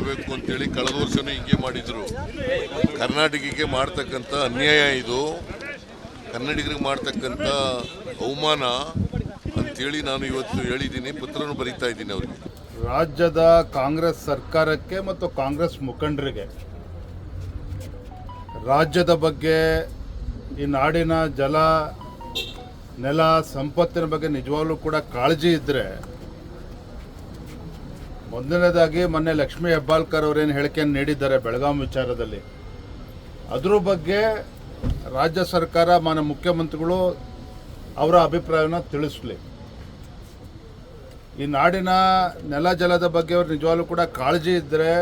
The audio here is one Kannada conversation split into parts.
ಮಾಡಬೇಕು ಅಂತೇಳಿ ಕಳೆದ ವರ್ಷನೂ ಹಿಂಗೆ ಮಾಡಿದರು. ಕರ್ನಾಟಕಕ್ಕೆ ಮಾಡ್ತಕ್ಕಂಥ ಅನ್ಯಾಯ ಇದು. ಕನ್ನಡಿಗರಿಗೆ ಮಾಡ್ತಕ್ಕಂಥ ಅವಮಾನ ಅಂತೇಳಿ ನಾನು ಇವತ್ತು ಹೇಳಿದ್ದೀನಿ, ಪತ್ರನೂ ಬರೀತಾ ಇದ್ದೀನಿ ಅವರಿಗೆ. ರಾಜ್ಯದ ಕಾಂಗ್ರೆಸ್ ಸರ್ಕಾರಕ್ಕೆ ಮತ್ತು ಕಾಂಗ್ರೆಸ್ ಮುಖಂಡರಿಗೆ ರಾಜ್ಯದ ಬಗ್ಗೆ ಈ ನಾಡಿನ ಜಲ, ನೆಲ, ಸಂಪತ್ತಿನ ಬಗ್ಗೆ ನಿಜವಾಗ್ಲೂ ಕೂಡ ಕಾಳಜಿ ಇದ್ದರೆ ಮೊದಲನೇದಾಗಿ ಮೊನ್ನೆ ಲಕ್ಷ್ಮೀ ಹೆಬ್ಬಾಳ್ಕರ್ ಅವರೇನು ಹೇಳಿಕೆಯನ್ನು ನೀಡಿದ್ದಾರೆ ಬೆಳಗಾಂ ವಿಚಾರದಲ್ಲಿ. ಅದ್ರ ಬಗ್ಗೆ ರಾಜ್ಯ ಸರ್ಕಾರ, ಮಾನ್ಯ ಮುಖ್ಯಮಂತ್ರಿಗಳು ಅವರ ಅಭಿಪ್ರಾಯವನ್ನು ತಿಳಿಸಲಿ. ಈ ನಾಡಿನ ನೆಲ ಜಲದ ಬಗ್ಗೆ ಅವ್ರು ನಿಜವಾಗ್ಲೂ ಕೂಡ ಕಾಳಜಿ ಇದ್ದರೆ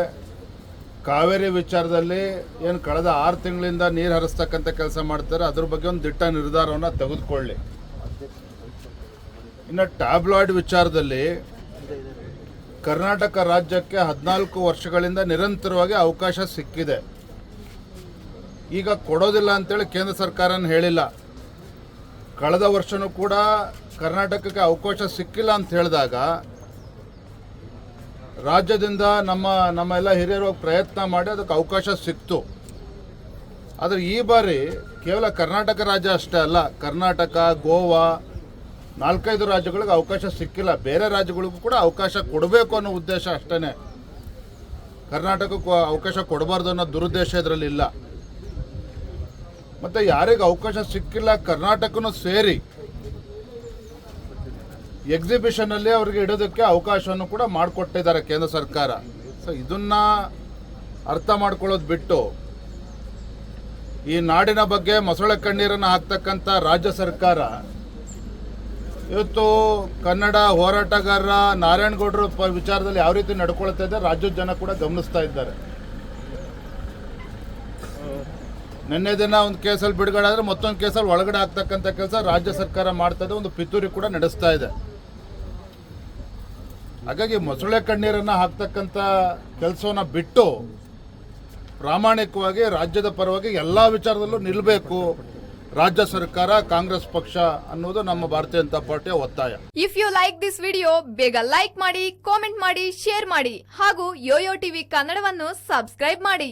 ಕಾವೇರಿ ವಿಚಾರದಲ್ಲಿ ಏನು ಕಳೆದ ಆರು ತಿಂಗಳಿಂದ ನೀರು ಹರಿಸ್ತಕ್ಕಂಥ ಕೆಲಸ ಮಾಡ್ತಾರೆ, ಅದ್ರ ಬಗ್ಗೆ ಒಂದು ದಿಟ್ಟ ನಿರ್ಧಾರವನ್ನು ತೆಗೆದುಕೊಳ್ಳಿ. ಇನ್ನು ಟ್ಯಾಬ್ಲಾಯ್ಡ್ ವಿಚಾರದಲ್ಲಿ ಕರ್ನಾಟಕ ರಾಜ್ಯಕ್ಕೆ ಹದಿನಾಲ್ಕು ವರ್ಷಗಳಿಂದ ನಿರಂತರವಾಗಿ ಅವಕಾಶ ಸಿಕ್ಕಿದೆ. ಈಗ ಕೊಡೋದಿಲ್ಲ ಅಂತೇಳಿ ಕೇಂದ್ರ ಸರ್ಕಾರನ ಹೇಳಿಲ್ಲ. ಕಳೆದ ವರ್ಷನೂ ಕೂಡ ಕರ್ನಾಟಕಕ್ಕೆ ಅವಕಾಶ ಸಿಕ್ಕಿಲ್ಲ ಅಂತ ಹೇಳಿದಾಗ ರಾಜ್ಯದಿಂದ ನಮ್ಮ ನಮ್ಮ ಎಲ್ಲ ಹಿರಿಯರು ಪ್ರಯತ್ನ ಮಾಡಿ ಅದಕ್ಕೆ ಅವಕಾಶ ಸಿಕ್ತು. ಆದರೆ ಈ ಬಾರಿ ಕೇವಲ ಕರ್ನಾಟಕ ರಾಜ್ಯ ಅಷ್ಟೇ ಅಲ್ಲ, ಕರ್ನಾಟಕ, ಗೋವಾ ನಾಲ್ಕೈದು ರಾಜ್ಯಗಳಿಗೆ ಅವಕಾಶ ಸಿಕ್ಕಿಲ್ಲ. ಬೇರೆ ರಾಜ್ಯಗಳಿಗೂ ಕೂಡ ಅವಕಾಶ ಕೊಡಬೇಕು ಅನ್ನೋ ಉದ್ದೇಶ ಅಷ್ಟೇ ಕರ್ನಾಟಕಕ್ಕೂ ಅವಕಾಶ ಕೊಡಬಾರ್ದು ಅನ್ನೋ ದುರುದ್ದೇಶ ಇದರಲ್ಲಿ ಇಲ್ಲ. ಮತ್ತು ಯಾರಿಗೆ ಅವಕಾಶ ಸಿಕ್ಕಿಲ್ಲ, ಕರ್ನಾಟಕನೂ ಸೇರಿ. ಎಕ್ಸಿಬಿಷನಲ್ಲಿ ಅವ್ರಿಗೆ ಇಡೋದಕ್ಕೆ ಅವಕಾಶವನ್ನು ಕೂಡ ಮಾಡಿಕೊಟ್ಟಿದ್ದಾರೆ ಕೇಂದ್ರ ಸರ್ಕಾರ. ಸೊ ಇದನ್ನ ಅರ್ಥ ಮಾಡ್ಕೊಳ್ಳೋದು ಬಿಟ್ಟು ಈ ನಾಡಿನ ಬಗ್ಗೆ ಮೊಸಳೆ ಕಣ್ಣೀರನ್ನು ಹಾಕ್ತಕ್ಕಂಥ ರಾಜ್ಯ ಸರ್ಕಾರ ಇವತ್ತು ಕನ್ನಡ ಹೋರಾಟಗಾರರ ನಾರಾಯಣಗೌಡರ ವಿಚಾರದಲ್ಲಿ ಯಾವ ರೀತಿ ನಡ್ಕೊಳ್ತಾ ಇದೆ, ರಾಜ್ಯದ ಜನ ಕೂಡ ಗಮನಿಸ್ತಾ ಇದ್ದಾರೆ. ನಿನ್ನೆ ದಿನ ಒಂದು ಕೇಸಲ್ಲಿ ಬಿಡುಗಡೆ ಆದರೆ ಮತ್ತೊಂದು ಕೇಸಲ್ಲಿ ಒಳಗಡೆ ಆಗ್ತಕ್ಕಂಥ ಕೆಲಸ ರಾಜ್ಯ ಸರ್ಕಾರ ಮಾಡ್ತಾ ಒಂದು ಪಿತೂರಿ ಕೂಡ ನಡೆಸ್ತಾ ಇದೆ. ಹಾಗಾಗಿ ಮೊಸಳೆ ಕಣ್ಣೀರನ್ನು ಹಾಕ್ತಕ್ಕಂಥ ಕೆಲಸವನ್ನ ಬಿಟ್ಟು ಪ್ರಾಮಾಣಿಕವಾಗಿ ರಾಜ್ಯದ ಪರವಾಗಿ ಎಲ್ಲ ವಿಚಾರದಲ್ಲೂ ನಿಲ್ಲಬೇಕು ರಾಜ್ಯ ಸರ್ಕಾರ, ಕಾಂಗ್ರೆಸ್ ಪಕ್ಷ ಅನ್ನೋದು ನಮ್ಮ ಭಾರತೀಯ ಜನತಾ ಪಾರ್ಟಿಯ ಒತ್ತಾಯ. If you like this video ಬೇಗ ಲೈಕ್ ಮಾಡಿ ಕಾಮೆಂಟ್ ಮಾಡಿ ಶೇರ್ ಮಾಡಿ ಹಾಗೂ ಯೋಯೋ ಟಿವಿ ಕನ್ನಡವನ್ನು ಸಬ್ಸ್ಕ್ರೈಬ್ ಮಾಡಿ.